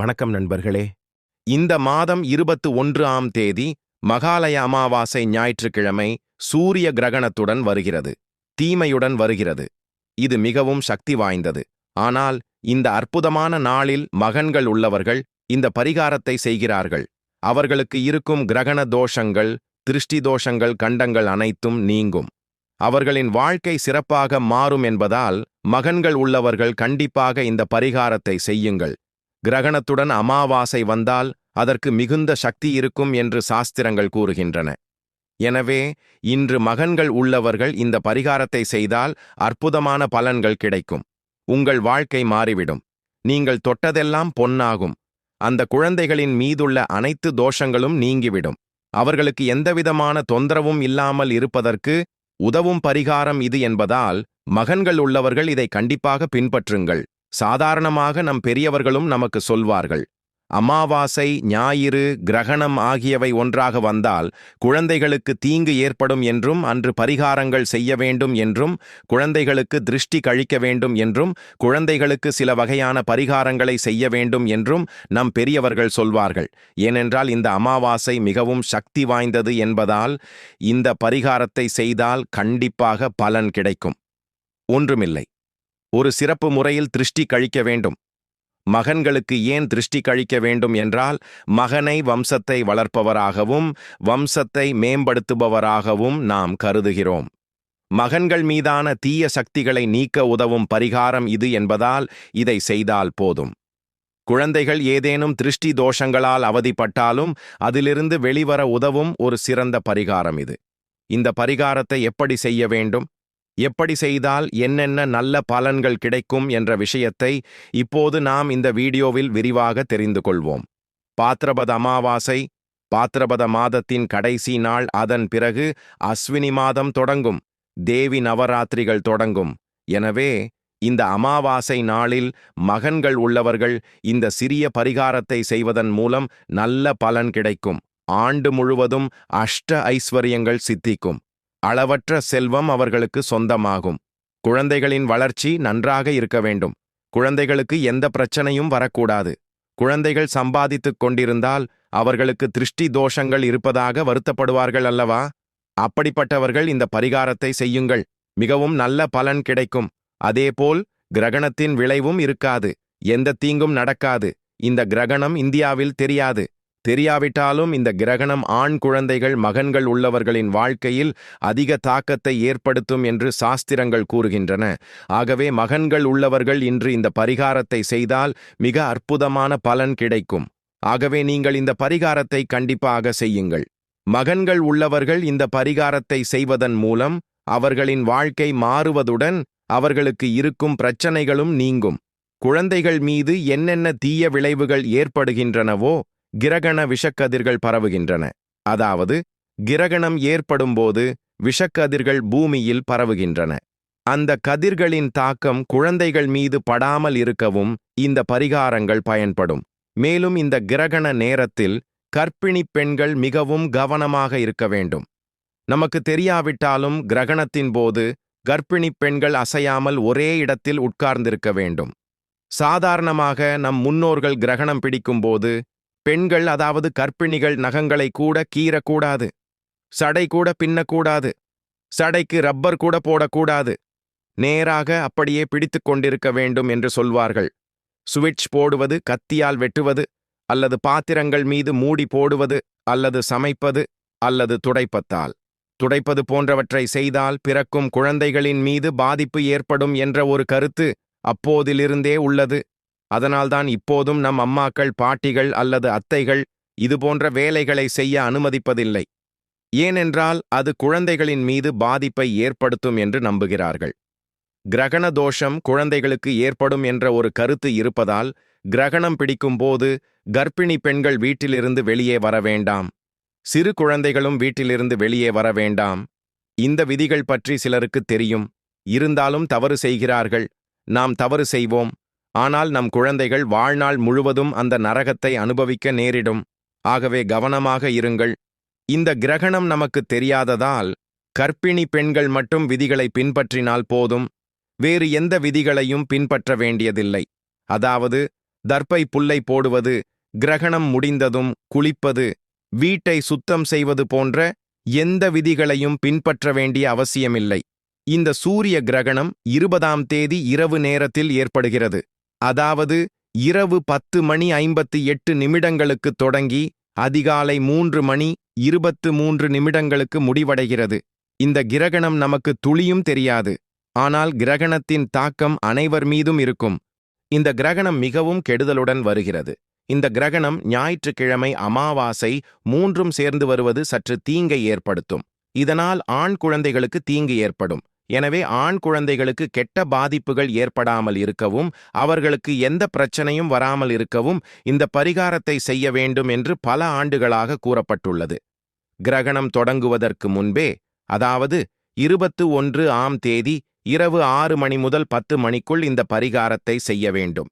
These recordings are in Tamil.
வணக்கம் நண்பர்களே. இந்த மாதம் இருபத்து ஒன்று ஆம் தேதி மகாலய அமாவாசை ஞாயிற்றுக்கிழமை சூரிய கிரகணத்துடன் வருகிறது. தீமையுடன் வருகிறது. இது மிகவும் சக்தி வாய்ந்தது. ஆனால் இந்த அற்புதமான நாளில் மகன்கள் உள்ளவர்கள் இந்த பரிகாரத்தை செய்கிறார்கள். அவர்களுக்கு இருக்கும் கிரகண தோஷங்கள் திருஷ்டி தோஷங்கள் கண்டங்கள் அனைத்தும் நீங்கும். அவர்களின் வாழ்க்கை சிறப்பாக மாறும் என்பதால் மகன்கள் உள்ளவர்கள் கண்டிப்பாக இந்த பரிகாரத்தை செய்யுங்கள். கிரகணத்துடன் அமாவாசை வந்தால் அதற்கு மிகுந்த சக்தி இருக்கும் என்று சாஸ்திரங்கள் கூறுகின்றன. எனவே இன்று மகன்கள் உள்ளவர்கள் இந்த பரிகாரத்தை செய்தால் அற்புதமான பலன்கள் கிடைக்கும். உங்கள் வாழ்க்கை மாறிவிடும். நீங்கள் தொட்டதெல்லாம் பொன்னாகும். அந்த குழந்தைகளின் மீதுள்ள அனைத்து தோஷங்களும் நீங்கிவிடும். அவர்களுக்கு எந்தவிதமான தொந்தரவும் இல்லாமல் இருப்பதற்கு உதவும் பரிகாரம் இது என்பதால் மகன்கள் உள்ளவர்கள் இதை கண்டிப்பாக பின்பற்றுங்கள். சாதாரணமாக நம் பெரியவர்களும் நமக்கு சொல்வார்கள் அமாவாசை ஞாயிறு கிரகணம் ஆகியவை ஒன்றாக வந்தால் குழந்தைகளுக்கு தீங்கு ஏற்படும் என்றும் அன்று பரிகாரங்கள் செய்ய வேண்டும் என்றும் குழந்தைகளுக்கு திருஷ்டி கழிக்க வேண்டும் என்றும் குழந்தைகளுக்கு சில வகையான பரிகாரங்களை செய்ய வேண்டும் என்றும் நம் பெரியவர்கள் சொல்வார்கள். ஏனென்றால் இந்த அமாவாசை மிகவும் சக்தி வாய்ந்தது என்பதால் இந்த பரிகாரத்தை செய்தால் கண்டிப்பாக பலன் கிடைக்கும். ஒன்றுமில்லை. ஒரு சிறப்பு முறையில் திருஷ்டி கழிக்க வேண்டும். மகன்களுக்கு ஏன் திருஷ்டி கழிக்க வேண்டும் என்றால் மகனை வம்சத்தை வளர்ப்பவராகவும் வம்சத்தை மேம்படுத்துபவராகவும் நாம் கருதுகிறோம். மகன்கள் மீதான தீய சக்திகளை நீக்க உதவும் பரிகாரம் இது என்பதால் இதை செய்தால் போதும். குழந்தைகள் ஏதேனும் திருஷ்டி தோஷங்களால் அவதிப்பட்டாலும் அதிலிருந்து வெளிவர உதவும் ஒரு சிறந்த பரிகாரம் இது. இந்த பரிகாரத்தை எப்படி செய்ய வேண்டும்? எப்படி செய்தால் என்னென்ன நல்ல பலன்கள் கிடைக்கும் என்ற விஷயத்தை இப்போது நாம் இந்த வீடியோவில் விரிவாக தெரிந்து கொள்வோம். பாத்திரபத அமாவாசை பாத்திரபத மாதத்தின் கடைசி நாள் அதன் பிறகு அஸ்வினி மாதம் தொடங்கும் தேவி நவராத்திரிகள் தொடங்கும். எனவே இந்த அமாவாசை நாளில் மகன்கள் உள்ளவர்கள் இந்த சிறிய பரிகாரத்தை செய்வதன் மூலம் நல்ல பலன் கிடைக்கும். ஆண்டு முழுவதும் அஷ்ட ஐஸ்வர்யங்கள் சித்திக்கும். அளவற்ற செல்வம் அவர்களுக்கு சொந்தமாகும். குழந்தைகளின் வளர்ச்சி நன்றாக இருக்க வேண்டும். குழந்தைகளுக்கு எந்த பிரச்சனையும் வரக்கூடாது. குழந்தைகள் சம்பாதித்துக் கொண்டிருந்தால் அவர்களுக்கு திருஷ்டி தோஷங்கள் இருப்பதாக வருத்தப்படுவார்கள் அல்லவா? அப்படிப்பட்டவர்கள் இந்த பரிகாரத்தை செய்யுங்கள். மிகவும் நல்ல பலன் கிடைக்கும். அதேபோல் கிரகணத்தின் விளைவும் இருக்காது. எந்த தீங்கும் நடக்காது. இந்த கிரகணம் இந்தியாவில் தெரியாது. தெரியாவிட்டாலும் இந்த கிரகணம் ஆண் குழந்தைகள் மகன்கள் உள்ளவர்களின் வாழ்க்கையில் அதிக தாக்கத்தை ஏற்படுத்தும் என்று சாஸ்திரங்கள் கூறுகின்றன. ஆகவே மகன்கள் உள்ளவர்கள் இன்று இந்த பரிகாரத்தை செய்தால் மிக அற்புதமான பலன் கிடைக்கும். ஆகவே நீங்கள் இந்த பரிகாரத்தை கண்டிப்பாக செய்யுங்கள். மகன்கள் உள்ளவர்கள் இந்த பரிகாரத்தை செய்வதன் மூலம் அவர்களின் வாழ்க்கை மாறுவதுடன் அவர்களுக்கு இருக்கும் பிரச்சனைகளும் நீங்கும். குழந்தைகள் மீது என்னென்ன தீய விளைவுகள் ஏற்படுகின்றனவோ கிரகண விஷக்கதிர்கள் பரவுகின்றன. அதாவது கிரகணம் ஏற்படும்போது விஷக்கதிர்கள் பூமியில் பரவுகின்றன. அந்த கதிர்களின் தாக்கம் குழந்தைகள் மீது படாமல் இருக்கவும் இந்த பரிகாரங்கள் பயன்படும். மேலும் இந்த கிரகண நேரத்தில் கர்ப்பிணிப் பெண்கள் மிகவும் கவனமாக இருக்க வேண்டும். நமக்கு தெரியாவிட்டாலும் கிரகணத்தின் போது கர்ப்பிணிப் பெண்கள் அசையாமல் ஒரே இடத்தில் உட்கார்ந்திருக்க வேண்டும். சாதாரணமாக நம் முன்னோர்கள் கிரகணம் பிடிக்கும்போது பெண்கள் அதாவது கர்ப்பிணிகள் நகங்களை கூட கீறக்கூடாது. சடை கூட பின்னக்கூடாது. சடைக்கு ரப்பர் கூட போடக்கூடாது. நேராக அப்படியே பிடித்து கொண்டிருக்க வேண்டும் என்று சொல்வார்கள். சுவிட்ச் போடுவது கத்தியால் வெட்டுவது அல்லது பாத்திரங்கள் மீது மூடி போடுவது அல்லது சமைப்பது அல்லது துடைப்பத்தால். துடைப்பது போன்றவற்றை செய்தால் பிறக்கும் குழந்தைகளின் மீது பாதிப்பு ஏற்படும் என்ற ஒரு கருத்து அப்போதிலிருந்தே உள்ளது. அதனால்தான் இப்போதும் நம் அம்மாக்கள் பாட்டிகள் அல்லது அத்தைகள் இதுபோன்ற வேலைகளை செய்ய அனுமதிப்பதில்லை. ஏனென்றால் அது குழந்தைகளின் மீது பாதிப்பை ஏற்படுத்தும் என்று நம்புகிறார்கள். கிரகண தோஷம் குழந்தைகளுக்கு ஏற்படும் என்ற ஒரு கருத்து இருப்பதால் கிரகணம் பிடிக்கும்போது கர்ப்பிணி பெண்கள் வீட்டிலிருந்து வெளியே வர வேண்டாம். சிறு குழந்தைகளும் வீட்டிலிருந்து வெளியே வர வேண்டாம். இந்த விதிகள் பற்றி சிலருக்கு தெரியும். இருந்தாலும் தவறு செய்கிறார்கள். நாம் தவறு செய்வோம். ஆனால் நம் குழந்தைகள் வாழ்நாள் முழுவதும் அந்த நரகத்தை அனுபவிக்க நேரிடும். ஆகவே கவனமாக இருங்கள். இந்த கிரகணம் நமக்கு தெரியாததால் கர்ப்பிணி பெண்கள் மட்டும் விதிகளை பின்பற்றினால் போதும். வேறு எந்த விதிகளையும் பின்பற்ற வேண்டியதில்லை. அதாவது தர்ப்பை புல்லை போடுவது கிரகணம் முடிந்ததும் குளிப்பது வீட்டை சுத்தம் செய்வது போன்ற எந்த விதிகளையும் பின்பற்ற வேண்டிய அவசியமில்லை. இந்த சூரிய கிரகணம் இருபதாம் தேதி இரவு நேரத்தில் ஏற்படுகிறது. அதாவது இரவு பத்து மணி ஐம்பத்தி எட்டு நிமிடங்களுக்கு தொடங்கி அதிகாலை மூன்று மணி இருபத்து மூன்று நிமிடங்களுக்கு முடிவடைகிறது. இந்த கிரகணம் நமக்கு துளியும் தெரியாது. ஆனால் கிரகணத்தின் தாக்கம் அனைவர் மீதும் இருக்கும். இந்த கிரகணம் மிகவும் கெடுதலுடன் வருகிறது. இந்த கிரகணம் ஞாயிற்றுக்கிழமை அமாவாசை மூன்றும் சேர்ந்து வருவது சற்று தீங்கை ஏற்படுத்தும். இதனால் ஆண் குழந்தைகளுக்கு தீங்கு ஏற்படும். எனவே ஆண் குழந்தைகளுக்கு கெட்ட பாதிப்புகள் ஏற்படாமல் இருக்கவும் அவர்களுக்கு எந்த பிரச்சனையும் வராமல் இருக்கவும் இந்த பரிகாரத்தை செய்ய வேண்டும் என்று பல ஆண்டுகளாக கூறப்பட்டுள்ளது. கிரகணம் தொடங்குவதற்கு முன்பே அதாவது இருபத்து ஒன்று ஆம் தேதி இரவு ஆறு மணி முதல் பத்து மணிக்குள் இந்த பரிகாரத்தை செய்ய வேண்டும்.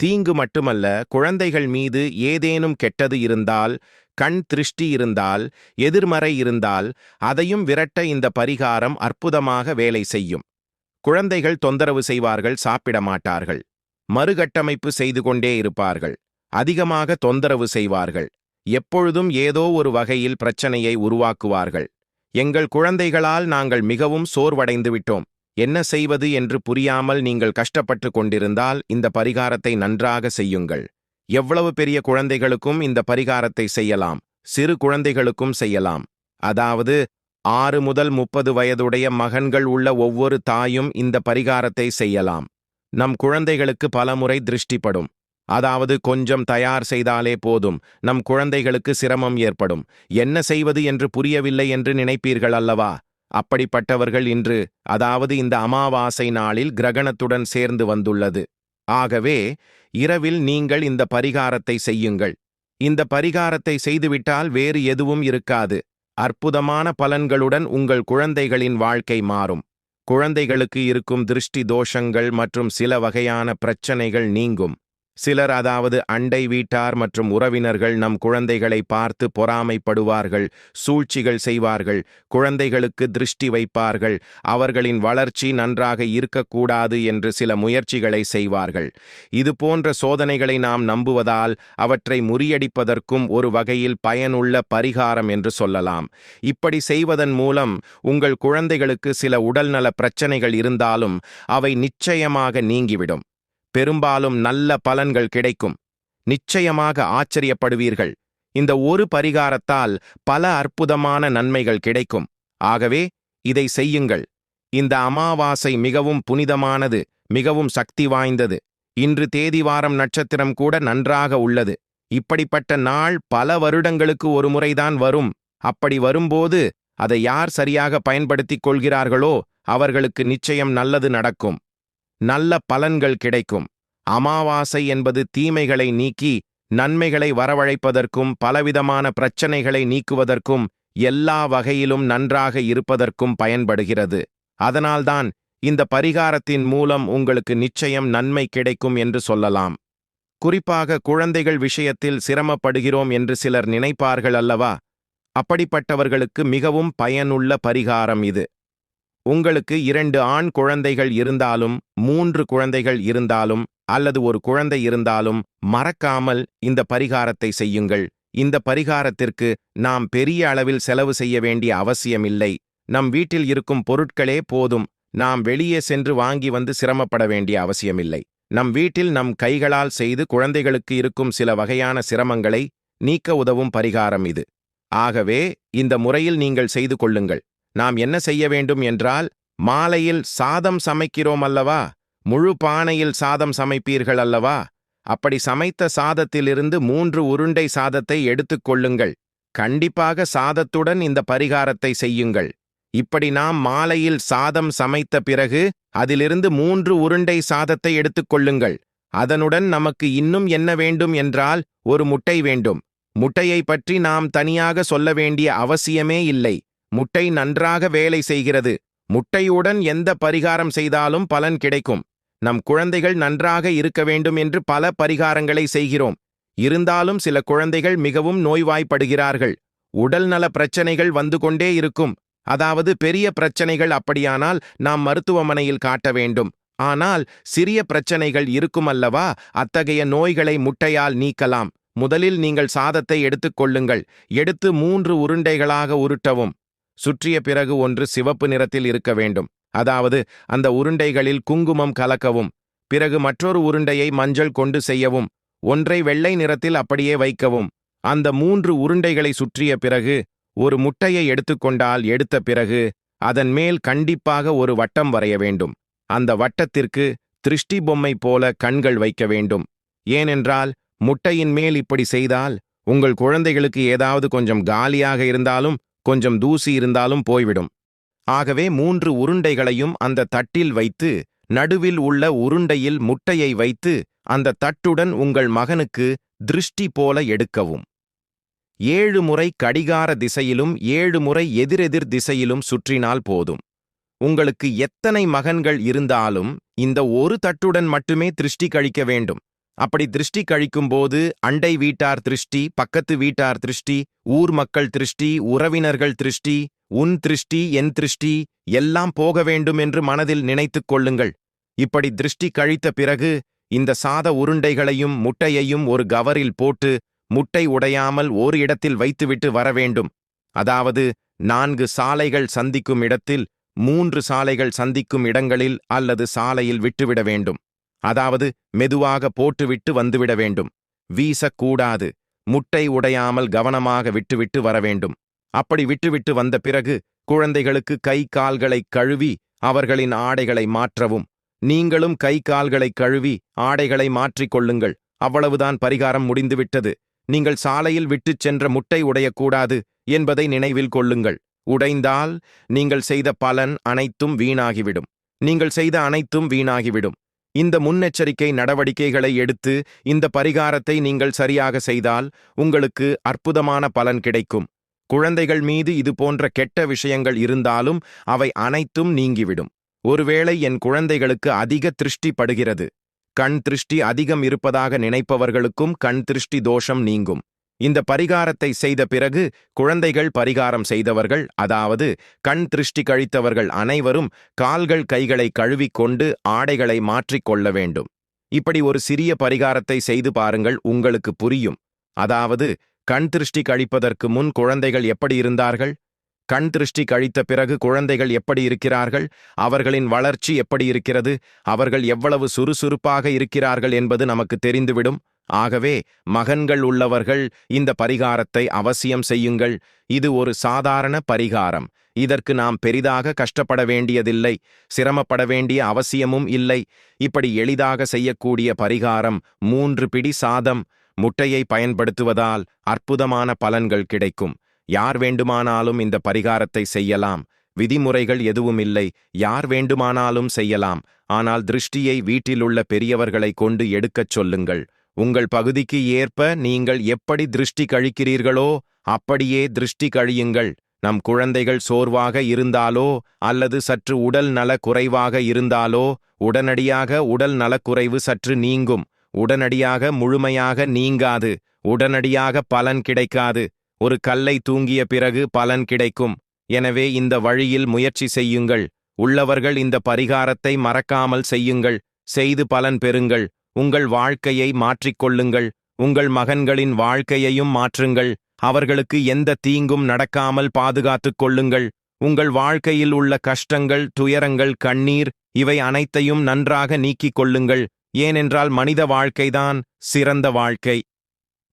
தீங்கு மட்டுமல்ல குழந்தைகள் மீது ஏதேனும் கெட்டது இருந்தால் கண் திருஷ்டி இருந்தால் எதிர்மறை இருந்தால் அதையும் விரட்ட இந்த பரிகாரம் அற்புதமாக வேலை செய்யும். குழந்தைகள் தொந்தரவு செய்வார்கள் சாப்பிட மாட்டார்கள். மறுகட்டமைப்பு செய்து கொண்டே இருப்பார்கள். அதிகமாக தொந்தரவு செய்வார்கள். எப்பொழுதும் ஏதோ ஒரு வகையில் பிரச்சனையை உருவாக்குவார்கள். எங்கள் குழந்தைகளால் நாங்கள் மிகவும் சோர்வடைந்து விட்டோம். என்ன செய்வது என்று புரியாமல் நீங்கள் கஷ்டப்பட்டு கொண்டிருந்தால் இந்த பரிகாரத்தை நன்றாக செய்யுங்கள். எவ்வளவு பெரிய குழந்தைகளுக்கும் இந்த பரிகாரத்தை செய்யலாம் சிறு குழந்தைகளுக்கும் செய்யலாம். அதாவது ஆறு முதல் முப்பது வயதுடைய மகன்கள் உள்ள ஒவ்வொரு தாயும் இந்த பரிகாரத்தை செய்யலாம். நம் குழந்தைகளுக்கு பலமுறை திருஷ்டிப்படும். அதாவது கொஞ்சம் தயார் செய்தாலே போதும். நம் குழந்தைகளுக்கு சிரமம் ஏற்படும். என்ன செய்வது என்று புரியவில்லை என்று நினைப்பீர்கள் அல்லவா? அப்படிப்பட்டவர்கள் இன்று அதாவது இந்த அமாவாசை நாளில் கிரகணத்துடன் சேர்ந்து வந்துள்ளது. ஆகவே இரவில் நீங்கள் இந்த பரிகாரத்தை செய்யுங்கள். இந்த பரிகாரத்தை செய்துவிட்டால் வேறு எதுவும் இருக்காது. அற்புதமான பலன்களுடன் உங்கள் குழந்தைகளின் வாழ்க்கை மாறும். குழந்தைகளுக்கு இருக்கும் திருஷ்டி தோஷங்கள் மற்றும் சில வகையான பிரச்சனைகள் நீங்கும். சிலர் அதாவது அண்டை வீட்டார் மற்றும் உறவினர்கள் நம் குழந்தைகளை பார்த்து பொறாமைப்படுவார்கள் சூழ்ச்சிகள் செய்வார்கள் குழந்தைகளுக்கு திருஷ்டி வைப்பார்கள் அவர்களின் வளர்ச்சி நன்றாக இருக்கக்கூடாது என்று சில முயற்சிகளை செய்வார்கள். இது போன்ற சோதனைகளை நாம் நம்புவதால் அவற்றை முறியடிப்பதற்கும் ஒரு வகையில் பயனுள்ள பரிகாரம் என்று சொல்லலாம். இப்படி செய்வதன் மூலம் உங்கள் குழந்தைகளுக்கு சில உடல்நல பிரச்சனைகள் இருந்தாலும் அவை நிச்சயமாக நீங்கிவிடும். பெரும்பாலும் நல்ல பலன்கள் கிடைக்கும். நிச்சயமாக ஆச்சரியப்படுவீர்கள். இந்த ஒரு பரிகாரத்தால் பல அற்புதமான நன்மைகள் கிடைக்கும். ஆகவே இதை செய்யுங்கள். இந்த அமாவாசை மிகவும் புனிதமானது மிகவும் சக்தி வாய்ந்தது. இன்று தேதிவாரம் நட்சத்திரம் கூட நன்றாக உள்ளது. இப்படிப்பட்ட நாள் பல வருடங்களுக்கு ஒரு முறைதான் வரும். அப்படி வரும்போது அதை யார் சரியாக பயன்படுத்திக் கொள்கிறார்களோ அவர்களுக்கு நிச்சயம் நல்லது நடக்கும். நல்ல பலன்கள் கிடைக்கும். அமாவாசை என்பது தீமைகளை நீக்கி நன்மைகளை வரவழைப்பதற்கும் பலவிதமான பிரச்சனைகளை நீக்குவதற்கும் எல்லா வகையிலும் நன்றாக இருப்பதற்கும் பயன்படுகிறது. அதனால்தான் இந்த பரிகாரத்தின் மூலம் உங்களுக்கு நிச்சயம் நன்மை கிடைக்கும் என்று சொல்லலாம். குறிப்பாக குழந்தைகள் விஷயத்தில் சிரமப்படுகிறோம் என்று சிலர் நினைப்பார்கள் அல்லவா? அப்படிப்பட்டவர்களுக்கு மிகவும் பயனுள்ள பரிகாரம் இது. உங்களுக்கு இரண்டு ஆண் குழந்தைகள் இருந்தாலும் மூன்று குழந்தைகள் இருந்தாலும் அல்லது ஒரு குழந்தை இருந்தாலும் மறக்காமல் இந்த பரிகாரத்தை செய்யுங்கள். இந்த பரிகாரத்திற்கு நாம் பெரிய அளவில் செலவு செய்ய வேண்டிய அவசியமில்லை. நம் வீட்டில் இருக்கும் பொருட்களே போதும். நாம் வெளியே சென்று வாங்கி வந்து சிரமப்பட வேண்டிய அவசியமில்லை. நம் வீட்டில் நம் கைகளால் செய்து குழந்தைகளுக்கு இருக்கும் சில வகையான சிரமங்களை நீக்க உதவும் பரிகாரம் இது. ஆகவே இந்த முறையில் நீங்கள் செய்து கொள்ளுங்கள். நாம் என்ன செய்ய வேண்டும் என்றால் மாலையில் சாதம் சமைக்கிறோம் அல்லவா? முழு பானையில் சாதம் சமைப்பீர்கள் அல்லவா? அப்படி சமைத்த சாதத்திலிருந்து மூன்று உருண்டை சாதத்தை எடுத்துக் கொள்ளுங்கள். கண்டிப்பாக சாதத்துடன் இந்த பரிகாரத்தை செய்யுங்கள். இப்படி நாம் மாலையில் சாதம் சமைத்த பிறகு அதிலிருந்து மூன்று உருண்டை சாதத்தை எடுத்துக்கொள்ளுங்கள் அதனுடன் நமக்கு இன்னும் என்ன வேண்டும் என்றால் ஒரு முட்டை வேண்டும். முட்டையை பற்றி நாம் தனியாக சொல்ல வேண்டிய அவசியமே இல்லை. முட்டை நன்றாக வேலை செய்கிறது. முட்டையுடன் எந்த பரிகாரம் செய்தாலும் பலன் கிடைக்கும். நம் குழந்தைகள் நன்றாக இருக்க வேண்டும் என்று பல பரிகாரங்களை செய்கிறோம். இருந்தாலும் சில குழந்தைகள் மிகவும் நோய்வாய்ப்படுகிறார்கள். உடல்நல பிரச்சனைகள் வந்து கொண்டே இருக்கும். அதாவது பெரிய பிரச்சனைகள் அப்படியானால் நாம் மருத்துவமனையில் காட்ட வேண்டும். ஆனால் சிறிய பிரச்சனைகள் இருக்கும் அல்லவா? அத்தகைய நோய்களை முட்டையால் நீக்கலாம். முதலில் நீங்கள் சாதத்தை எடுத்துக் கொள்ளுங்கள். எடுத்து மூன்று உருண்டைகளாக உருட்டவும். சுற்றிய பிறகு ஒன்று சிவப்பு நிறத்தில் இருக்க வேண்டும். அதாவது அந்த உருண்டைகளில் குங்குமம் கலக்கவும் பிறகு மற்றொரு உருண்டையை மஞ்சள் கொண்டு செய்யவும் ஒன்றை வெள்ளை நிறத்தில் அப்படியே வைக்கவும். அந்த மூன்று உருண்டைகளை சுற்றிய பிறகு ஒரு முட்டையை எடுத்துக்கொண்டால் எடுத்த பிறகு அதன் மேல் கண்டிப்பாக ஒரு வட்டம் வரைய வேண்டும். அந்த வட்டத்திற்கு திருஷ்டி பொம்மை போல கண்கள் வைக்க வேண்டும். ஏனென்றால் முட்டையின் மேல் இப்படி செய்தால் உங்கள் குழந்தைகளுக்கு ஏதாவது கொஞ்சம் காலியாக இருந்தாலும் கொஞ்சம் தூசி இருந்தாலும் போய்விடும். ஆகவே மூன்று உருண்டைகளையும் அந்த தட்டில் வைத்து நடுவில் உள்ள உருண்டையில் முட்டையை வைத்து அந்த தட்டுடன் உங்கள் மகனுக்கு திருஷ்டி போல எடுக்கவும். ஏழு முறை கடிகார திசையிலும் ஏழு முறை எதிரெதிர் திசையிலும் சுற்றினால் போதும். உங்களுக்கு எத்தனை மகன்கள் இருந்தாலும் இந்த ஒரு தட்டுடன் மட்டுமே திருஷ்டி கழிக்க வேண்டும். அப்படி திருஷ்டி கழிக்கும்போது அண்டை வீட்டார் திருஷ்டி பக்கத்து வீட்டார் திருஷ்டி ஊர் மக்கள் திருஷ்டி உறவினர்கள் திருஷ்டி உன் திருஷ்டி என் திருஷ்டி எல்லாம் போக வேண்டும் என்று மனதில் நினைத்துக் கொள்ளுங்கள். இப்படி திருஷ்டி கழித்த பிறகு இந்த சாத உருண்டைகளையும் முட்டையையும் ஒரு கவரில் போட்டு முட்டை உடையாமல் ஓர் இடத்தில் வைத்துவிட்டு வர வேண்டும். அதாவது நான்கு சாலைகள் சந்திக்கும் இடத்தில் மூன்று சாலைகள் சந்திக்கும் இடங்களில் அல்லது சாலையில் விட்டுவிட வேண்டும். அதாவது மெதுவாக போட்டுவிட்டு வந்துவிட வேண்டும். வீசக்கூடாது. முட்டை உடையாமல் கவனமாக விட்டுவிட்டு வர வேண்டும். அப்படி விட்டுவிட்டு வந்த பிறகு குழந்தைகளுக்கு கை கால்களை கழுவி அவர்களின் ஆடைகளை மாற்றவும். நீங்களும் கை கால்களை கழுவி ஆடைகளை மாற்றிக் கொள்ளுங்கள். அவ்வளவுதான் பரிகாரம் முடிந்துவிட்டது. நீங்கள் சாலையில் விட்டுச் சென்ற முட்டை உடையக்கூடாது என்பதை நினைவில் கொள்ளுங்கள். உடைந்தால் நீங்கள் செய்த பலன் அனைத்தும் வீணாகிவிடும். நீங்கள் செய்த அனைத்தும் வீணாகிவிடும். இந்த முன்னெச்சரிக்கை நடவடிக்கைகளை எடுத்து இந்த பரிகாரத்தை நீங்கள் சரியாக செய்தால் உங்களுக்கு அற்புதமான பலன் கிடைக்கும். குழந்தைகள் மீது இது போன்ற கெட்ட விஷயங்கள் இருந்தாலும் அவை அனைத்தும் நீங்கிவிடும். ஒருவேளை என் குழந்தைகளுக்கு அதிக திருஷ்டி படுகிறது. கண் திருஷ்டி அதிகம் இருப்பதாக நினைப்பவர்களுக்கும் கண் திருஷ்டி தோஷம் நீங்கும். இந்த பரிகாரத்தை செய்த பிறகு குழந்தைகள் பரிகாரம் செய்தவர்கள் அதாவது கண் திருஷ்டி கழித்தவர்கள் அனைவரும் கால்கள் கைகளை கழுவிக்கொண்டு ஆடைகளை மாற்றிக் கொள்ள வேண்டும். இப்படி ஒரு சிறிய பரிகாரத்தை செய்து பாருங்கள் உங்களுக்கு புரியும். அதாவது கண் திருஷ்டி கழிப்பதற்கு முன் குழந்தைகள் எப்படி இருந்தார்கள்? கண் திருஷ்டி கழித்த பிறகு குழந்தைகள் எப்படி இருக்கிறார்கள்? அவர்களின் வளர்ச்சி எப்படி இருக்கிறது? அவர்கள் எவ்வளவு சுறுசுறுப்பாக இருக்கிறார்கள் என்பது நமக்கு தெரிந்துவிடும். ஆகவே மகன்கள் உள்ளவர்கள் இந்த பரிகாரத்தை அவசியம் செய்யுங்கள். இது ஒரு சாதாரண பரிகாரம். இதற்கு நாம் பெரிதாக கஷ்டப்பட வேண்டியதில்லை. சிரமப்பட வேண்டிய அவசியமும் இல்லை. இப்படி எளிதாக செய்யக்கூடிய பரிகாரம் மூன்று பிடி சாதம். முட்டையை பயன்படுத்துவதால் அற்புதமான பலன்கள் கிடைக்கும். யார் வேண்டுமானாலும் இந்த பரிகாரத்தை செய்யலாம். விதிமுறைகள் எதுவும் இல்லை. யார் வேண்டுமானாலும் செய்யலாம். ஆனால் திருஷ்டியை வீட்டிலுள்ள பெரியவர்களை கொண்டு எடுக்கச் சொல்லுங்கள். உங்கள் பகுதிக்கு ஏற்ப நீங்கள் எப்படி திருஷ்டி கழிக்கிறீர்களோ அப்படியே திருஷ்டி கழியுங்கள். நம் குழந்தைகள் சோர்வாக இருந்தாலோ அல்லது சற்று உடல் நல குறைவாக இருந்தாலோ உடனடியாக உடல் நலக்குறைவு சற்று நீங்கும். உடனடியாக முழுமையாக நீங்காது. உடனடியாக பலன் கிடைக்காது. ஒரு கல்லை தூங்கிய பிறகு பலன் கிடைக்கும். எனவே இந்த வழியில் முயற்சி செய்யுங்கள். உள்ளவர்கள் இந்த பரிகாரத்தை மறக்காமல் செய்யுங்கள். செய்து பலன் பெறுங்கள். உங்கள் வாழ்க்கையை மாற்றிக்கொள்ளுங்கள். உங்கள் மகன்களின் வாழ்க்கையையும் மாற்றுங்கள். அவர்களுக்கு எந்த தீங்கும் நடக்காமல் பாதுகாத்துக் கொள்ளுங்கள். உங்கள் வாழ்க்கையில் உள்ள கஷ்டங்கள் துயரங்கள் கண்ணீர் இவை அனைத்தையும் நன்றாக நீக்கிக் கொள்ளுங்கள். ஏனென்றால் மனித வாழ்க்கைதான் சிறந்த வாழ்க்கை.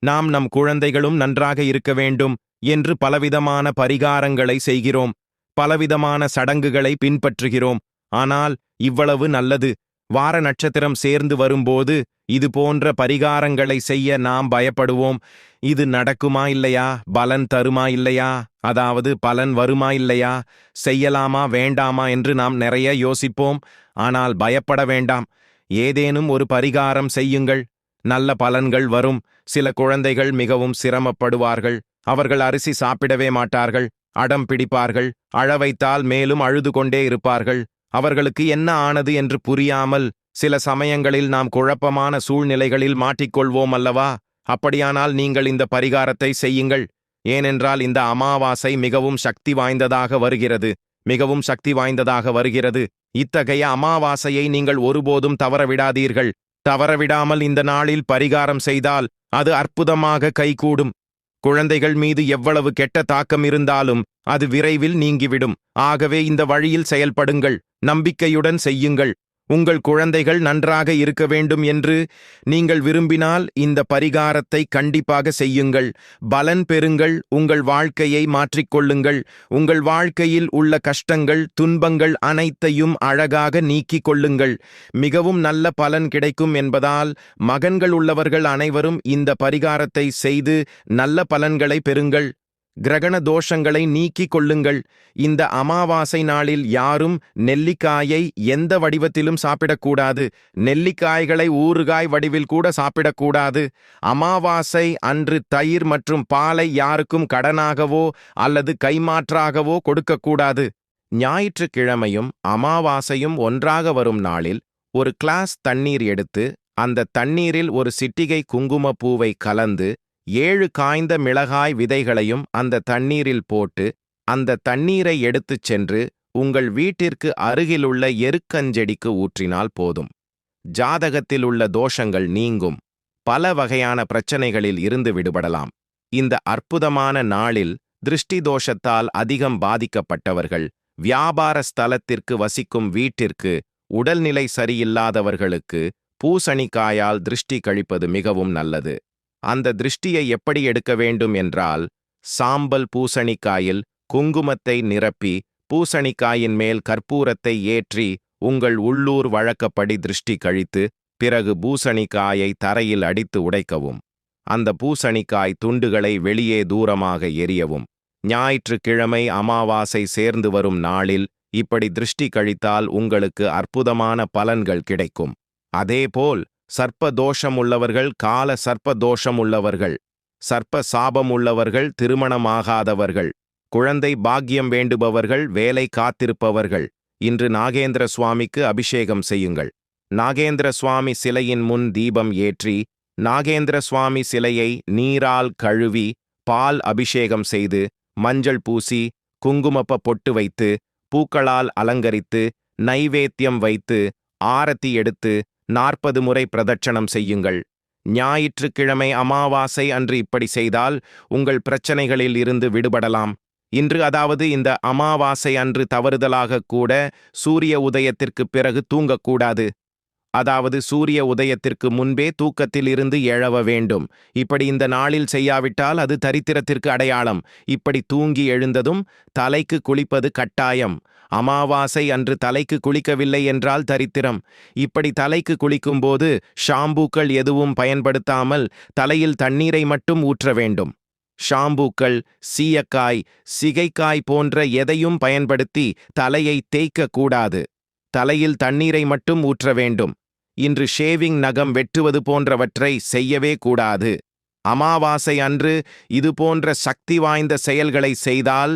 நாம் நம் குழந்தைகளும் நன்றாக இருக்க வேண்டும் என்று பலவிதமான பரிகாரங்களை செய்கிறோம். பலவிதமான சடங்குகளை பின்பற்றுகிறோம். ஆனால் இவ்வளவு நல்லது. வார நட்சத்திரம் சேர்ந்து வரும்போது இது போன்ற பரிகாரங்களை செய்ய நாம் பயப்படுவோம். இது நடக்குமா இல்லையா? பலன் தருமா இல்லையா? அதாவது பலன் வருமா இல்லையா? செய்யலாமா வேண்டாமா என்று நாம் நிறைய யோசிப்போம். ஆனால் பயப்பட வேண்டாம். ஏதேனும் ஒரு பரிகாரம் செய்யுங்கள். நல்ல பலன்கள் வரும். சில குழந்தைகள் மிகவும் சிரமப்படுவார்கள். அவர்கள் அரிசி சாப்பிடவே மாட்டார்கள். அடம் பிடிப்பார்கள். அழவைத்தால் மேலும் அழுது கொண்டே இருப்பார்கள். அவர்களுக்கு என்ன ஆனது என்று புரியாமல் சில சமயங்களில் நாம் குழப்பமான சூழ்நிலைகளில் மாட்டிக்கொள்வோம் அல்லவா? அப்படியானால் நீங்கள் இந்த பரிகாரத்தை செய்யுங்கள். ஏனென்றால் இந்த அமாவாசை மிகவும் சக்தி வாய்ந்ததாக வருகிறது. மிகவும் சக்தி வாய்ந்ததாக வருகிறது. இத்தகைய அமாவாசையை நீங்கள் ஒருபோதும் தவறவிடாதீர்கள். தவறவிடாமல் இந்த நாளில் பரிகாரம் செய்தால் அது அற்புதமாக கைகூடும். குழந்தைகள் மீது எவ்வளவு கெட்ட தாக்கம் இருந்தாலும் அது விரைவில் நீங்கிவிடும். ஆகவே இந்த வழியில் செயல்படுங்கள். நம்பிக்கையுடன் செய்யுங்கள். உங்கள் குழந்தைகள் நன்றாக இருக்க வேண்டும் என்று நீங்கள் விரும்பினால் இந்த பரிகாரத்தை கண்டிப்பாக செய்யுங்கள். பலன் பெறுங்கள். உங்கள் வாழ்க்கையை மாற்றிக்கொள்ளுங்கள். உங்கள் வாழ்க்கையில் உள்ள கஷ்டங்கள் துன்பங்கள் அனைத்தையும் அழகாக நீக்கிக் கொள்ளுங்கள். மிகவும் நல்ல பலன் கிடைக்கும் என்பதால் மகன்கள் உள்ளவர்கள் அனைவரும் இந்த பரிகாரத்தை செய்து நல்ல பலன்களை பெறுங்கள். கிரகண தோஷங்களை நீக்கிக் கொள்ளுங்கள். இந்த அமாவாசை நாளில் யாரும் நெல்லிக்காயை எந்த வடிவத்திலும் சாப்பிடக்கூடாது. நெல்லிக்காய்களை ஊறுகாய் வடிவில் கூட சாப்பிடக்கூடாது. அமாவாசை அன்று தயிர் மற்றும் பாலை யாருக்கும் கடனாகவோ அல்லது கைமாற்றாகவோ கொடுக்கக்கூடாது. ஞாயிற்றுக்கிழமையும் அமாவாசையும் ஒன்றாக வரும் நாளில் ஒரு கிளாஸ் தண்ணீர் எடுத்து அந்த தண்ணீரில் ஒரு சிட்டிகை குங்குமப்பூவை கலந்து ஏழு காய்ந்த மிளகாய் விதைகளையும் அந்த தண்ணீரில் போட்டு அந்த தண்ணீரை எடுத்துச் சென்று உங்கள் வீட்டிற்கு அருகிலுள்ள எருக்கஞ்செடிக்கு ஊற்றினால் போதும். ஜாதகத்தில் உள்ள தோஷங்கள் நீங்கும். பல வகையான பிரச்சனைகளில் இருந்து விடுபடலாம். இந்த அற்புதமான நாளில் திருஷ்டி தோஷத்தால் அதிகம் பாதிக்கப்பட்டவர்கள் வியாபார ஸ்தலத்திற்கு வசிக்கும் வீட்டிற்கு உடல்நிலை சரியில்லாதவர்களுக்கு பூசணிக்காயால் திருஷ்டி கழிப்பது மிகவும் நல்லது. அந்த திருஷ்டியை எப்படி எடுக்க வேண்டும் என்றால் சாம்பல் பூசணிக்காயில் குங்குமத்தை நிரப்பி பூசணிக்காயின் மேல் கற்பூரத்தை ஏற்றி உங்கள் உள்ளூர் வழக்கப்படி திருஷ்டி கழித்து பிறகு பூசணிக்காயை தரையில் அடித்து உடைக்கவும். அந்த பூசணிக்காய் துண்டுகளை வெளியே தூரமாக எரியவும் ஞாயிற்றுக்கிழமை அமாவாசை சேர்ந்து வரும் நாளில் இப்படி திருஷ்டி கழித்தால் உங்களுக்கு அற்புதமான பலன்கள் கிடைக்கும். அதேபோல் சர்ப்ப தோஷம் உள்ளவர்கள் கால சர்ப்ப தோஷம் உள்ளவர்கள் சர்ப்ப சாபம் உள்ளவர்கள் திருமணமாகாதவர்கள். குழந்தை பாக்கியம் வேண்டுபவர்கள் வேலை காத்திருப்பவர்கள். இன்று நாகேந்திர சுவாமிக்கு அபிஷேகம் செய்யுங்கள். நாகேந்திர சுவாமி சிலையின் முன் தீபம் ஏற்றி நாகேந்திர சுவாமி சிலையை நீரால் கழுவி பால் அபிஷேகம் செய்து மஞ்சள் பூசி குங்குமப்ப பொட்டு வைத்து பூக்களால் அலங்கரித்து நைவேத்தியம் வைத்து ஆரத்தி எடுத்து நாற்பது முறை பிரதட்சணம் செய்யுங்கள். ஞாயிற்றுக்கிழமை அமாவாசை அன்று இப்படி செய்தால் உங்கள் பிரச்சனைகளில் இருந்து விடுபடலாம். இன்று அதாவது இந்த அமாவாசை அன்று தவறுதலாக கூட சூரிய உதயத்திற்கு பிறகு தூங்கக்கூடாது. அதாவது சூரிய உதயத்திற்கு முன்பே தூக்கத்தில் இருந்து எழவ வேண்டும். இப்படி இந்த நாளில் செய்யாவிட்டால் அது தரித்திரத்திற்கு அடையாளம். இப்படி தூங்கி எழுந்ததும் தலைக்கு குளிப்பது கட்டாயம். அமாவாசை அன்று தலைக்கு குளிக்கவில்லை என்றால் தரித்திரம். இப்படி தலைக்கு குளிக்கும்போது ஷாம்பூக்கள் எதுவும் பயன்படுத்தாமல் தலையில் தண்ணீரை மட்டும் ஊற்ற வேண்டும். ஷாம்பூக்கள் சீயக்காய் சிகைக்காய் போன்ற எதையும் பயன்படுத்தி தலையை தேய்க்கக்கூடாது. தலையில் தண்ணீரை மட்டும் ஊற்ற வேண்டும். இன்று ஷேவிங் நகம் வெட்டுவது போன்றவற்றை செய்யவே கூடாது. அமாவாசை அன்று இது போன்ற சக்தி வாய்ந்த செயல்களை செய்தால்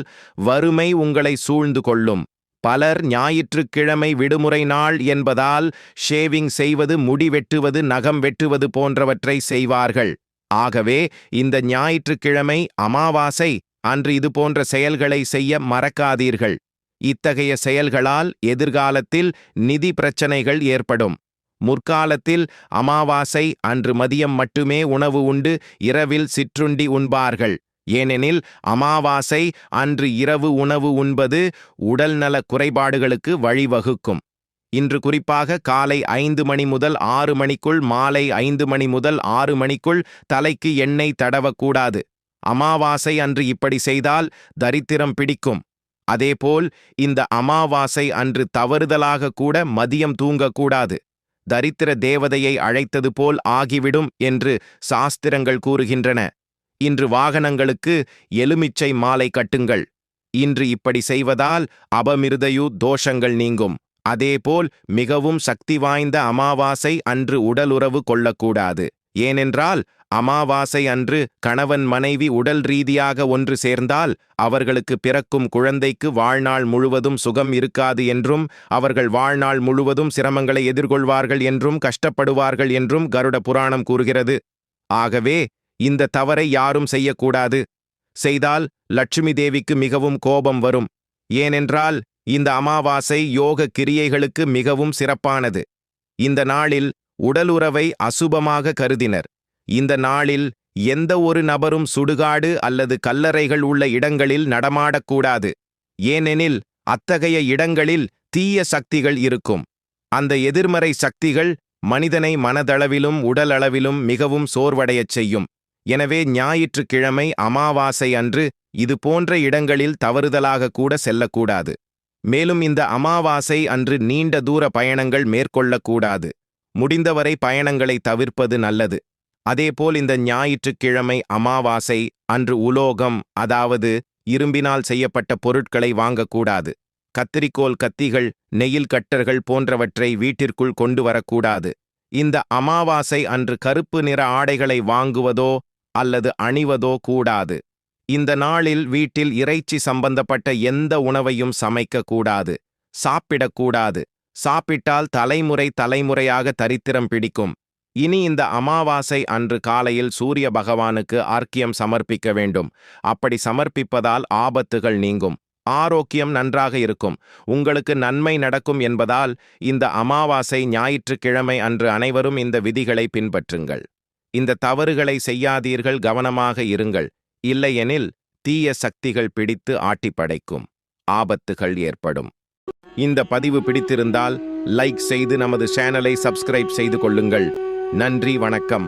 வறுமை உங்களை சூழ்ந்து கொள்ளும். பலர் ஞாயிற்றுக்கிழமை விடுமுறை நாள் என்பதால் ஷேவிங் செய்வது முடி வெட்டுவது நகம் வெட்டுவது போன்றவற்றை செய்வார்கள். ஆகவே இந்த ஞாயிற்றுக்கிழமை அமாவாசை அன்று இது போன்ற செயல்களை செய்ய மறக்காதீர்கள். இத்தகைய செயல்களால் எதிர்காலத்தில் நிதி பிரச்சனைகள் ஏற்படும். முற்காலத்தில் அமாவாசை அன்று மதியம் மட்டுமே உணவு உண்டு இரவில் சிற்றுண்டி உண்பார்கள். ஏனெனில் அமாவாசை அன்று இரவு உணவு உண்பது உடல்நல குறைபாடுகளுக்கு வழிவகுக்கும். இன்று குறிப்பாக காலை ஐந்து மணி முதல் ஆறு மணிக்குள் மாலை ஐந்து மணி முதல் ஆறு மணிக்குள் தலைக்கு எண்ணெய் தடவக்கூடாது. அமாவாசை அன்று இப்படி செய்தால் தரித்திரம் பிடிக்கும். அதேபோல் இந்த அமாவாசை அன்று தவறுதலாக கூட மதியம் தூங்கக்கூடாது. தரித்திர தேவதையை அழைத்தது போல் ஆகிவிடும் என்று சாஸ்திரங்கள் கூறுகின்றன. இன்று வாகனங்களுக்கு எலுமிச்சை மாலை கட்டுங்கள். இன்று இப்படி செய்வதால் அபமிருதயு தோஷங்கள் நீங்கும். அதேபோல் மிகவும் சக்தி வாய்ந்த அமாவாசை அன்று உடலுறவு கொள்ளக்கூடாது. ஏனென்றால் அமாவாசை அன்று கணவன் மனைவி உடல் ரீதியாக ஒன்று சேர்ந்தால் அவர்களுக்கு பிறக்கும் குழந்தைக்கு வாழ்நாள் முழுவதும் சுகம் இருக்காது என்றும் அவர்கள் வாழ்நாள் முழுவதும் சிரமங்களை எதிர்கொள்வார்கள் என்றும் கஷ்டப்படுவார்கள் என்றும் கருட புராணம் கூறுகிறது. ஆகவே இந்த தவறை யாரும் செய்யக்கூடாது. செய்தால் லட்சுமி தேவிக்கு மிகவும் கோபம் வரும். ஏனென்றால் இந்த அமாவாசை யோக கிரியைகளுக்கு மிகவும் சிறப்பானது. இந்த நாளில் உடலுறவை அசுபமாக கருதினர். இந்த நாளில் எந்த ஒரு நபரும் சுடுகாடு அல்லது கல்லறைகள் உள்ள இடங்களில் நடமாடக்கூடாது. ஏனெனில் அத்தகைய இடங்களில் தீய சக்திகள் இருக்கும். அந்த எதிர்மறை சக்திகள் மனிதனை மனதளவிலும் உடலளவிலும் மிகவும் சோர்வடையச் செய்யும். எனவே ஞாயிற்றுக்கிழமை அமாவாசை அன்று இது போன்ற இடங்களில் தவறுதலாக கூட செல்லக்கூடாது. மேலும் இந்த அமாவாசை அன்று நீண்ட தூர பயணங்கள் மேற்கொள்ளக்கூடாது. முடிந்தவரை பயணங்களை தவிர்ப்பது நல்லது. அதேபோல் இந்த ஞாயிற்றுக்கிழமை அமாவாசை அன்று உலோகம் அதாவது இரும்பினால் செய்யப்பட்ட பொருட்களை வாங்கக்கூடாது. கத்திரிக்கோல் கத்திகள் நெயில் கட்டர்கள் போன்றவற்றை வீட்டிற்குள் கொண்டு வரக்கூடாது. இந்த அமாவாசை அன்று கருப்பு நிற ஆடைகளை வாங்குவதோ அல்லது அணிவதோ கூடாது. இந்த நாளில் வீட்டில் இறைச்சி சம்பந்தப்பட்ட எந்த உணவையும் சமைக்கக்கூடாது. சாப்பிடக்கூடாது. சாப்பிட்டால் தலைமுறை தலைமுறையாக தரித்திரம் பிடிக்கும். இனி இந்த அமாவாசை அன்று காலையில் சூரிய பகவானுக்கு ஆர்க்கியம் சமர்ப்பிக்க வேண்டும். அப்படி சமர்ப்பிப்பதால் ஆபத்துகள் நீங்கும். ஆரோக்கியம் நன்றாக இருக்கும். உங்களுக்கு நன்மை நடக்கும் என்பதால் இந்த அமாவாசை ஞாயிற்றுக்கிழமை அன்று அனைவரும் இந்த விதிகளை பின்பற்றுங்கள். இந்த தவறுகளை செய்யாதீர்கள் கவனமாக இருங்கள். இல்லையெனில் தீய சக்திகள் பிடித்து ஆட்டிப்படைக்கும். ஆபத்துகள் ஏற்படும். இந்த பதிவு பிடித்திருந்தால் லைக் செய்து நமது சேனலை சப்ஸ்கிரைப் செய்து கொள்ளுங்கள். நன்றி வணக்கம்.